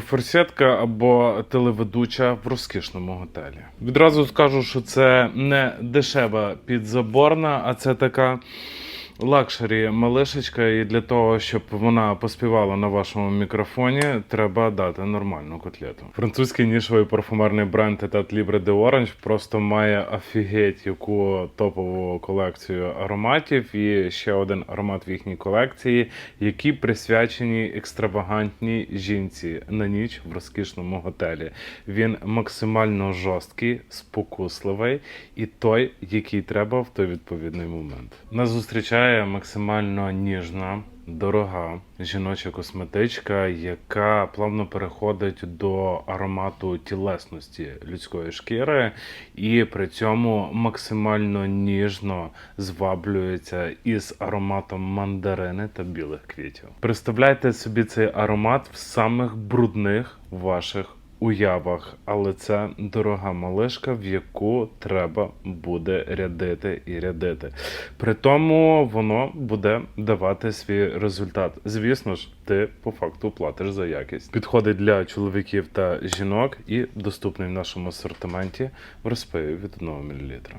Форсетка або телеведуча в розкішному готелі. Відразу скажу, що це не дешева підзаборна, а це така лакшері малишечка, і для того, щоб вона поспівала на вашому мікрофоні, треба дати нормальну котлету. Французький нішовий парфумерний бренд Etat Libre de Orange просто має офігеть яку топову колекцію ароматів і ще один аромат в їхній колекції, які присвячені екстравагантній жінці на ніч в розкішному готелі. Він максимально жорсткий, спокусливий і той, який треба в той відповідний момент. Нас зустрічає максимально ніжна. Дорога жіноча косметичка, яка плавно переходить до аромату тілесності людської шкіри, і при цьому максимально ніжно зваблюється із ароматом мандарини та білих квітів. Представляйте собі цей аромат в самих брудних ваших уявах, але це дорога малишка, в яку треба буде рядити і рядити. При тому воно буде давати свій результат. Звісно ж, ти по факту платиш за якість. Підходить для чоловіків та жінок і доступний в нашому асортименті в розпиві від 1 мл.